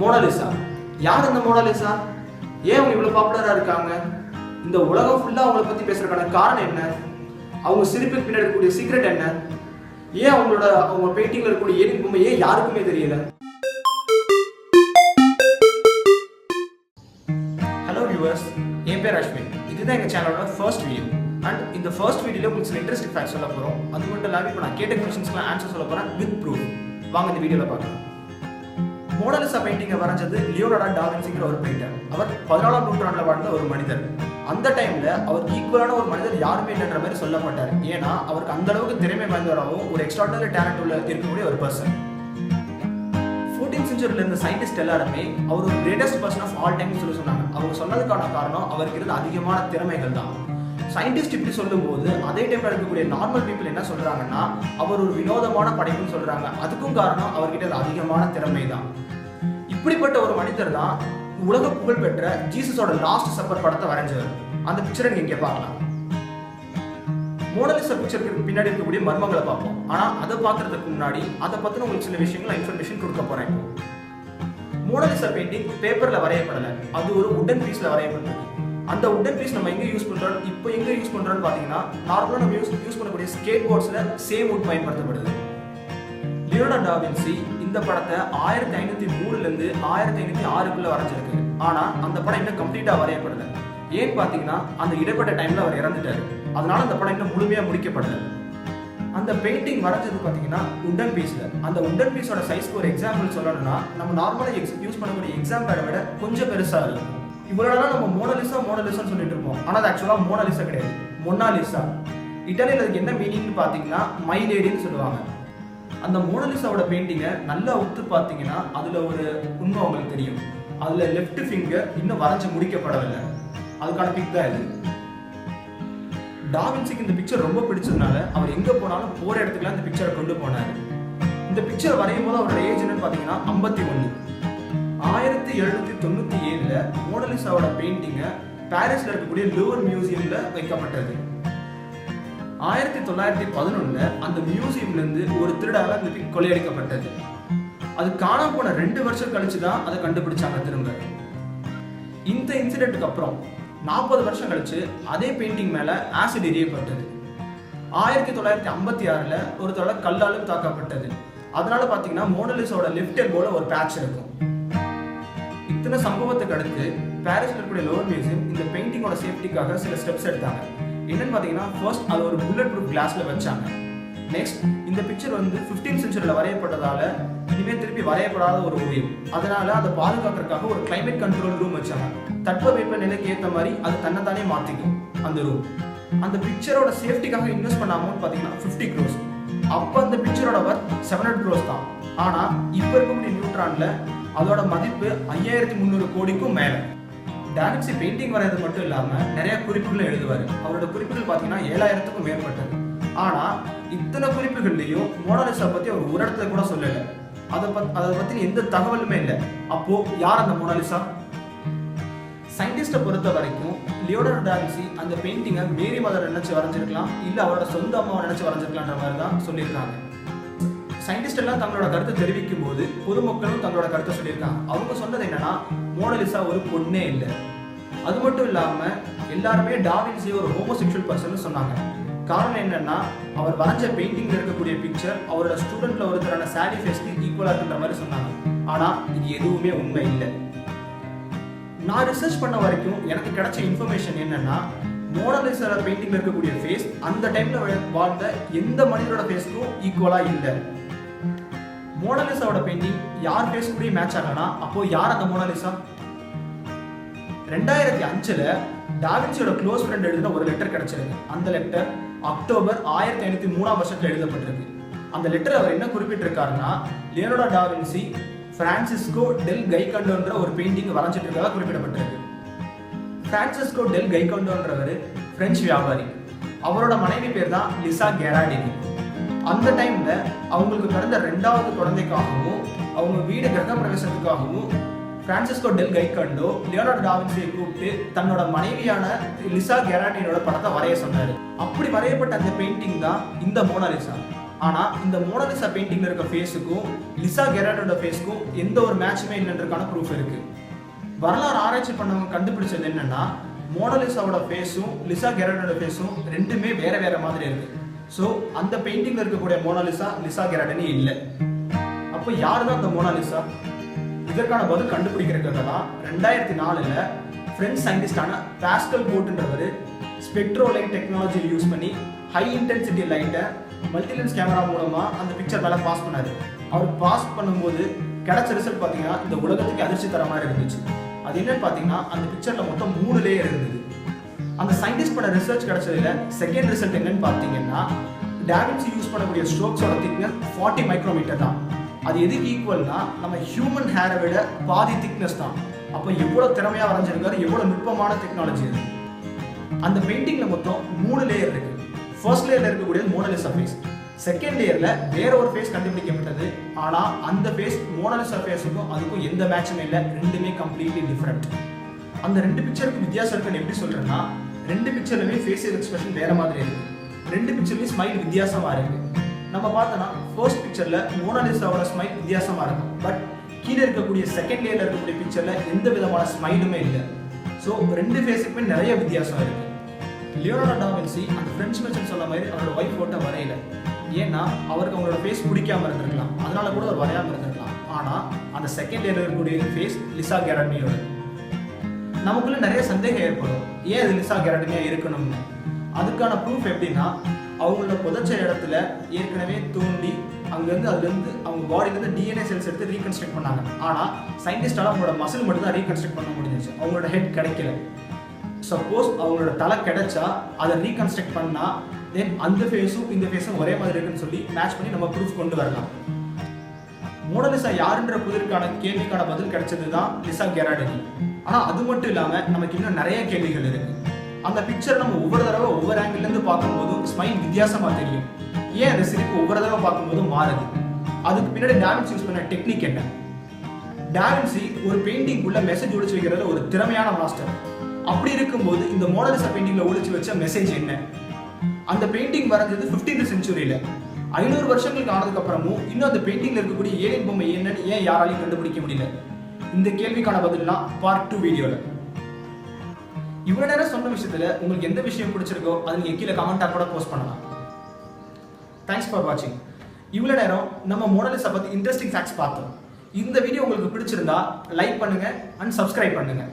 Mona Lisa யார் இந்த Mona Lisa ஏன் அவங்க இவ்வளோ பாப்புலராக இருக்காங்க? இந்த உலகம் ஃபுல்லாக அவங்கள பற்றி பேசுறதுக்கான காரணம் என்ன? அவங்க சிரிப்புக்கு பின்னாடி இருக்கக்கூடிய சீக்ரெட் என்ன? ஏன் அவங்களோட அவங்க பெயிண்டிங்ல இருக்கக்கூடிய ஏன் பொம்மை ஏன் யாருக்குமே தெரியல? ஹலோ வியூவர்ஸ் என் பேர் அஸ்வின். இதுதான் எங்கள் சேனலோட ஃபர்ஸ்ட் வீடியோ அண்ட் இந்த ஃபர்ஸ்ட் வீடியோவில் உங்களுக்கு சில இன்ட்ரெஸ்டிங் ஃபேக்ட் சொல்ல போகிறோம் அது மட்டும் இல்லாமல் இப்போ நான் கேட்ட கொஸ்டின்ஸ்லாம் ஆன்சர் சொல்ல போகிறேன் வித் ப்ரூஃப் வாங்க இந்த வீடியோவில் பார்க்கலாம். மோனலிசா பெயிண்டிங்கை வரைஞ்சது லியோனடா டாவின்சிங்கிற ஒரு பெயிண்டர் அவர் பதினாலாம் நூற்றாண்டில் வாழ்ந்த ஒரு மனிதர். அந்த டைம்ல அவர் ஈக்குவலான ஒரு மனிதர் யாருமே இல்லைன்ற மாதிரி சொல்ல மாட்டார். ஏன்னா அவருக்கு அந்த அளவுக்கு திறமை வாய்ந்தவராகவும் ஒரு எக்ஸ்ட்ராடனரி டேலண்ட் உள்ள இருக்கக்கூடிய ஒரு பர்சன் ஃபோர்டீன் செஞ்சுரியில் இருந்த சயின்டிஸ்ட் எல்லாருமே அவர் ஒரு greatest person of all time சொல்லி சொன்னாங்க. அவங்க சொன்னதுக்கான காரணம் அவருக்கு இருந்த அதிகமான திறமைகள் தான். சயின்டிஸ்ட் இப்படி சொல்லும்போது அதே டைம்ல இருக்கக்கூடிய நார்மல் பீப்புள் என்ன சொல்றாங்கன்னா அவர் ஒரு வினோதமான படைப்புன்னு சொல்றாங்க. அதுக்கும் காரணம் அவர்கிட்ட அதிகமான திறமை தான் இப்படிப்பட்ட ஒரு மனிதர் தான் உலக புகழ் பெற்ற ஜீசஸோட லாஸ்ட் சப்பர் படத்தை வரைஞ்சவர். அந்த பிக்சரை நீங்க இங்க பார்க்கலாம். மோனலிசா பிக்சருக்கு பின்னாடி இருக்கக்கூடிய மர்மங்களை பார்ப்போம். ஆனா அதை பார்க்கறதுக்கு முன்னாடி அதை பத்தின உங்களுக்கு சில விஷயங்கள் இன்ஃபர்மேஷன் கொடுக்க போறேன் மோனலிசா பெயிண்டிங் பேப்பர்ல வரையப்படல. அது ஒரு உடன் பீஸ்ல வரையப்பட்டது அந்த உடன் பீஸ் நம்ம எங்கே யூஸ் பண்ணுறோம் இப்போ எங்கே யூஸ் பண்ணுறோன்னு பார்த்தீங்கன்னா நார்மலாக நம்ம யூஸ் யூஸ் பண்ணக்கூடிய ஸ்கேட் போர்ட்ஸில் சேம் உட் பயன்படுத்தப்படுது. லியோனா டாவின்சி இந்த படத்தை ஆயிரத்தி ஐநூற்றி மூணுலேருந்து ஆயிரத்தி ஐநூற்றி ஆறுக்குள்ளே வரைஞ்சிருக்கு. ஆனால் அந்த படம் இன்னும் கம்ப்ளீட்டாக வரையப்படல. ஏன்னு பார்த்தீங்கன்னா அந்த இடைப்பட்ட டைமில் அவர் இறந்துட்டாரு. அதனால அந்த படம் இன்னும் முழுமையாக முடிக்கப்படலை. அந்த பெயிண்டிங் வரைஞ்சது பார்த்தீங்கன்னா உடன் பீஸில் அந்த உடன் பீஸோட சைஸ்க்கு ஒரு எக்ஸாம்பிள் சொல்லணும்னா நம்ம நார்மலாக எக்ஸ் யூஸ் பண்ணக்கூடிய எக்ஸாம் பேடை விட கொஞ்சம் பெருசாக இருக்கும். இவ்வளோ நாளா நம்ம மோனலிசா மோனலிசான்னு சொல்லிட்டு இருப்போம். ஆனால் அது ஆக்சுவலாக மோனலிசா கிடையாது. மொனாலிசா. இட்டாலியில் அதுக்கு என்ன மீனிங்னு பார்த்தீங்கன்னா மை லேடின்னு சொல்லுவாங்க. அந்த மோனலிசாவோட பெயிண்டிங்கை நல்லா ஒத்து பார்த்தீங்கன்னா அதில் ஒரு உண்மை அவங்களுக்கு தெரியும். அதில் லெஃப்ட் ஃபிங்கர் இன்னும் வரைஞ்சி முடிக்கப்படவில்லை. அதுக்கான பிக் தான் இது. டாவின்சிக்கு இந்த பிக்சர் ரொம்ப பிடிச்சதுனால அவர் எங்கே போனாலும் போகிற இடத்துக்குலாம் இந்த பிக்சரை கொண்டு போனாரு. இந்த பிக்சர் வரையும் போது அவரோட ஏஜ் என்னன்னு பார்த்தீங்கன்னா ஐம்பத்தி ஒன்று ஆயிரத்தி எழுநூத்தி தொண்ணூத்தி ஏழுல மோனலிசாவோட பெயிண்டிங்கை பாரிஸ்ல இருக்கக்கூடிய லூவர் மியூசியம்ல வைக்கப்பட்டது. ஆயிரத்தி தொள்ளாயிரத்தி பதினொன்னுல அந்த மியூசியம்ல இருந்து ஒரு திருடால அந்த பிக் கொள்ளையடிக்கப்பட்டது. அது காணாம போன ரெண்டு வருஷம் கழிச்சு தான் அதை கண்டுபிடிச்சாங்க திரும்ப. இந்த இன்சிடென்ட்டுக்கு அப்புறம் நாற்பது வருஷம் கழிச்சு அதே பெயிண்டிங் மேல ஆசிட் எரியப்பட்டது. ஆயிரத்தி தொள்ளாயிரத்தி ஐம்பத்தி ஆறுல ஒரு தடவை கல்லாலும் தாக்கப்பட்டது. அதனால பார்த்தீங்கன்னா மோனலிஸோட லெஃப்ட் எல்போல ஒரு பேட்ச் இருக்கும். இத்தனை சம்பவத்துக்கு அடுத்து பாரிஸ்ல இருக்கக்கூடிய லோவர் மியூசியம் இந்த பெயிண்டிங்கோட சேஃப்டிக்காக சில ஸ்டெப்ஸ் எடுத்தாங்க. என்னன்னு பார்த்தீங்கன்னா ஃபர்ஸ்ட் அது ஒரு புல்லட் ப்ரூஃப் கிளாஸ்ல வச்சாங்க. நெக்ஸ்ட் இந்த பிக்சர் வந்து ஃபிஃப்டீன் சென்ச்சுரியில் வரையப்பட்டதால இனிமே திருப்பி வரையப்படாத ஒரு ஓவியம் அதனால அதை பாதுகாக்கிறதுக்காக ஒரு கிளைமேட் கண்ட்ரோல் ரூம் வச்சாங்க. தட்பவெப்ப நிலைக்கு ஏற்ற மாதிரி அது தன்னைத்தானே மாற்றிக்கும் அந்த ரூம் அந்த பிக்சரோட சேஃப்டிக்காக இன்வெஸ்ட் பண்ண அமௌண்ட் பாத்தீங்கன்னா 50 க்ரோஸ் அப்போ அந்த பிக்சரோட ஒர்க் செவன் ஹண்ட்ரட் க்ரோஸ் தான். ஆனா இப்போ இருக்கக்கூடிய நியூட்ரானில் அதோட மதிப்பு ஐயாயிரத்தி முந்நூறு கோடிக்கும் மேல. டாவின்சி பெயிண்டிங் வரைகிறது மட்டும் இல்லாம நிறைய குறிப்புகளை எழுதுவார். அவரோட குறிப்புகள் பாத்தீங்கன்னா ஏழாயிரத்துக்கும் மேற்பட்டது. ஆனா இத்தனை குறிப்புகள்லயும் மோனாலிசா பத்தி அவர் ஒரு இடத்துல கூட சொல்லல. அதை பத் அதை பத்தின எந்த தகவலுமே இல்லை. அப்போ யார் அந்த மோனாலிசா சயின்டிஸ்டை பொறுத்த வரைக்கும் லியோடர் டான்சி அந்த பெயிண்டிங்கை மேரி மதர் நினைச்சு வரைஞ்சிருக்கலாம் இல்லை அவரோட சொந்த அம்மாவை நினைச்சு வரைஞ்சிருக்கலான்ற மாதிரி தான் சொல்லியிருக்காங்க. சயின்டிஸ்ட் எல்லாம் தங்களோட கருத்தை தெரிவிக்கும் போது பொதுமக்களும் தங்களோட கருத்தை சொல்லியிருக்காங்க. அவங்க சொன்னது என்னன்னா மோனலிசா ஒரு பொண்ணே இல்லை. அது மட்டும் இல்லாம எல்லாருமே டாவின்சி ஒரு ஹோமோசெக்சுவல் பர்சன் சொன்னாங்க. காரணம் என்னன்னா அவர் வரைஞ்ச பெயிண்டிங்ல இருக்கக்கூடிய பிக்சர் அவரோட ஸ்டூடெண்ட்ல ஒருத்தரான சாரி ஃபேஸ்க்கு ஈக்குவலா இருக்குன்ற மாதிரி சொன்னாங்க. ஆனா இது எதுவுமே உண்மை இல்லை. நான் ரிசர்ச் பண்ண வரைக்கும் எனக்கு கிடைச்ச இன்ஃபர்மேஷன் என்னன்னா மோனலிசால பெயிண்டிங்ல இருக்கக்கூடிய ஃபேஸ் அந்த டைம்ல வாழ்ந்த எந்த மனிதரோட ஃபேஸ்க்கும் ஈக்குவலா இல்லை. மோனலிசாவோட பெயிண்டிங் யார் ஃபேஸ் கூடயும் மேட்ச் ஆகலனா அப்போ யார் அந்த மோனலிசா ரெண்டாயிரத்தி அஞ்சுல டாவின்சியோட க்ளோஸ் ஃப்ரெண்ட் எழுதின ஒரு லெட்டர் கிடைச்சிருக்கு. அந்த லெட்டர் அக்டோபர் ஆயிரத்தி ஐநூத்தி மூணாம் வருஷத்துல எழுதப்பட்டிருக்கு. அந்த லெட்டர் அவர் என்ன குறிப்பிட்டிருக்காருன்னா Leonardo da Vinci Francesco del கைகண்டோன்ற ஒரு பெயிண்டிங் வரைஞ்சிட்டு இருக்கதா குறிப்பிடப்பட்டிருக்கு. பிரான்சிஸ்கோ டெல் கைகண்டோன்றவர் பிரெஞ்சு வியாபாரி. அவரோட மனைவி பேர் தான் லிசா கெராடினி அந்த டைம்ல அவங்களுக்கு பிறந்த ரெண்டாவது குழந்தைக்காகவும் அவங்க வீடு கிரக பிரவேசத்துக்காகவும் பிரான்சிஸ்கோ டெல் கைகண்டோ லியோனார்டோ டாவின்ஸியை கூப்பிட்டு தன்னோட மனைவியான லிசா கெராட்டினோட படத்தை வரைய சொன்னாரு. அப்படி வரையப்பட்ட அந்த பெயிண்டிங் தான் இந்த மோனாலிசா ஆனா இந்த மோனலிசா பெயிண்டிங்ல இருக்க ஃபேஸுக்கும் லிசா கெராட்டோட ஃபேஸ்க்கும் எந்த ஒரு மேட்சுமே இல்லைன்றதுக்கான ப்ரூஃப் இருக்கு. வரலாறு ஆராய்ச்சி பண்ணவங்க கண்டுபிடிச்சது என்னன்னா மோனாலிசாவோட ஃபேஸும் லிசா கெராட்டோட ஃபேஸும் ரெண்டுமே வேற வேற மாதிரி இருக்கு. ஸோ அந்த பெயிண்டிங்ல இருக்கக்கூடிய மோனாலிசா லிசா கெராடனி இல்லை. அப்போ யார் தான் அந்த மோனாலிசா இதற்கான பதில் கண்டுபிடிக்கிறதுக்காக தான் ரெண்டாயிரத்தி நாலுல ஃப்ரெஞ்ச் சயின்டிஸ்டான பாஸ்கல் போட்டுன்றவர் ஸ்பெக்ட்ரோ லைட் டெக்னாலஜி யூஸ் பண்ணி ஹை இன்டென்சிட்டி லைட்டை மல்டிலென்ஸ் கேமரா மூலமா அந்த பிக்சர் மேலே பாஸ் பண்ணாரு. அவர் பாஸ் பண்ணும்போது கிடைச்ச ரிசல்ட் பார்த்தீங்கன்னா இந்த உலகத்துக்கு அதிர்ச்சி தர மாதிரி இருந்துச்சு. அது என்னன்னு பார்த்தீங்கன்னா அந்த பிக்சரில் மொத்தம் மூணு லேயர் இருந்தது. அந்த சயின்டிஸ்ட் பண்ண ரிசர்ச் கிடைச்சதுல செகண்ட் ரிசல்ட் என்னன்னு பார்த்தீங்கன்னா டேவின்சி யூஸ் பண்ணக்கூடிய ஸ்ட்ரோக்ஸோட திக்னஸ் ஃபார்ட்டி மைக்ரோமீட்டர் தான். அது எதுக்கு ஈக்குவல்னா நம்ம ஹியூமன் ஹேரை விட பாதி திக்னஸ் தான். அப்போ எவ்வளோ திறமையாக வரைஞ்சிருக்காரு எவ்வளோ நுட்பமான டெக்னாலஜி அது. அந்த பெயிண்டிங்கில் மொத்தம் மூணு லேயர் இருக்கு. ஃபர்ஸ்ட் லேயரில் இருக்கக்கூடியது மோனலிசா ஃபேஸ் செகண்ட் இயரில் வேற ஒரு ஃபேஸ் கண்டுபிடிக்கப்பட்டது. ஆனால் அந்த ஃபேஸ் மோனலிசா ஃபேஸுக்கும் அதுக்கும் எந்த மேட்சுமே இல்லை. ரெண்டுமே கம்ப்ளீட்லி டிஃப்ரெண்ட் அந்த ரெண்டு பிக்சருக்கு வித்தியாசம் இருக்குன்னு எப்படி சொல்கிறேன்னா ரெண்டு பிக்சர்லுமே ஃபேஷியல் எக்ஸ்பிரஷன் வேற மாதிரி இருக்கு. ரெண்டு பிக்சர்லயும் ஸ்மைல் வித்தியாசமா இருக்கு. நம்ம பார்த்தோம்னா ஃபர்ஸ்ட் பிக்சர்ல மோனாலிசாவோட ஸ்மைல் வித்தியாசமா இருக்கும். பட் கீழே இருக்கக்கூடிய செகண்ட் லேயர்ல இருக்கக்கூடிய பிக்சர்ல எந்த விதமான ஸ்மைலுமே இல்லை. ஸோ ரெண்டு ஃபேஸுக்குமே நிறைய வித்தியாசம் இருக்கு. லியோனார்டோ டாவின்சி அந்த ஃப்ரெஞ்ச் மெச்சன் சொன்ன மாதிரி அவரோட ஒய்ஃப் ஃபோட்டோ வரையல. ஏன்னா அவருக்கு அவங்களோட ஃபேஸ் பிடிக்காம இருந்திருக்கலாம். அதனால கூட அவர் வரையாம இருந்திருக்கலாம். ஆனா அந்த செகண்ட் லேயர்ல இருக்கக்கூடிய ஃபேஸ் லிசா கேரட்மியோட நமக்குள்ள நிறைய சந்தேகம் ஏற்படும். ஏன் அது லிசா கேரட்டனியா இருக்கணும்னு? அதுக்கான ப்ரூஃப் எப்படின்னா அவங்கள புதைச்ச இடத்துல ஏற்கனவே தூண்டி அங்கேருந்து அதுலேருந்து அவங்க பாடியிலேருந்து டிஎன்ஏ செல்ஸ் எடுத்து ரீகன்ஸ்ட்ரக்ட் பண்ணாங்க. ஆனால் சயின்டிஸ்டால அவங்களோட மசில் மட்டும் தான் ரீகன்ஸ்ட்ரக்ட் பண்ண முடிஞ்சிச்சு. அவங்களோட ஹெட் கிடைக்கல. சப்போஸ் அவங்களோட தலை கிடைச்சா அதை ரீகன்ஸ்ட்ரக்ட் பண்ணால் தென் அந்த ஃபேஸும் இந்த ஃபேஸும் ஒரே மாதிரி இருக்குன்னு சொல்லி மேட்ச் பண்ணி நம்ம ப்ரூஃப் கொண்டு வரலாம். மோனலிசா யாருன்ற புதிர்கான கேள்விக்கான பதில் கிடைச்சது தான் லிசா கெராடனி ஆனால் அது மட்டும் இல்லாம நமக்கு இன்னும் நிறைய கேள்விகள் இருக்கு. அந்த பிக்சர் நம்ம ஒவ்வொரு தடவை ஒவ்வொரு ஆங்கிள்லேருந்து பார்க்கும்போதும் ஸ்மைல் வித்தியாசமா தெரியும். ஏன் அந்த சிரிப்பு ஒவ்வொரு தடவை பார்க்கும்போதும் மாறுது? அதுக்கு பின்னாடி டாவின்சி யூஸ் பண்ண டெக்னிக் என்ன? டேவின்சி ஒரு பெயிண்டிங்குள்ள மெசேஜ் ஒழிச்சு வைக்கிறதுல ஒரு திறமையான மாஸ்டர் அப்படி இருக்கும்போது இந்த மோனலிசா பெயிண்டிங்கில் ஒழிச்சு வச்ச மெசேஜ் என்ன? அந்த பெயிண்டிங் வரைஞ்சது ஃபிஃப்டீன்த் செஞ்சுரியில் ஐநூறு வருஷங்களுக்கு ஆனதுக்கு அப்புறமும் இன்னும் அந்த பெயிண்டிங்ல இருக்கக்கூடிய ஏழை பொம்மை என்னன்னு ஏன் யாராலையும் கண்டுபிடிக்க முடியல? இந்த கேள்விக்கான பதிலாம் பார்ட் டூ வீடியோல இவ்வளவு நேரம் சொன்ன விஷயத்துல உங்களுக்கு எந்த விஷயம் பிடிச்சிருக்கோ அது நீங்க கீழே கமெண்டா கூட போஸ்ட் பண்ணலாம். தேங்க்ஸ் ஃபார் வாட்சிங் இவ்வளோ நேரம் நம்ம மோனலிசா பத்தி இன்ட்ரெஸ்டிங் ஃபேக்ட்ஸ் பார்த்தோம். இந்த வீடியோ உங்களுக்கு பிடிச்சிருந்தா லைக் பண்ணுங்க அண்ட் சப்ஸ்கிரைப் பண்ணுங்க.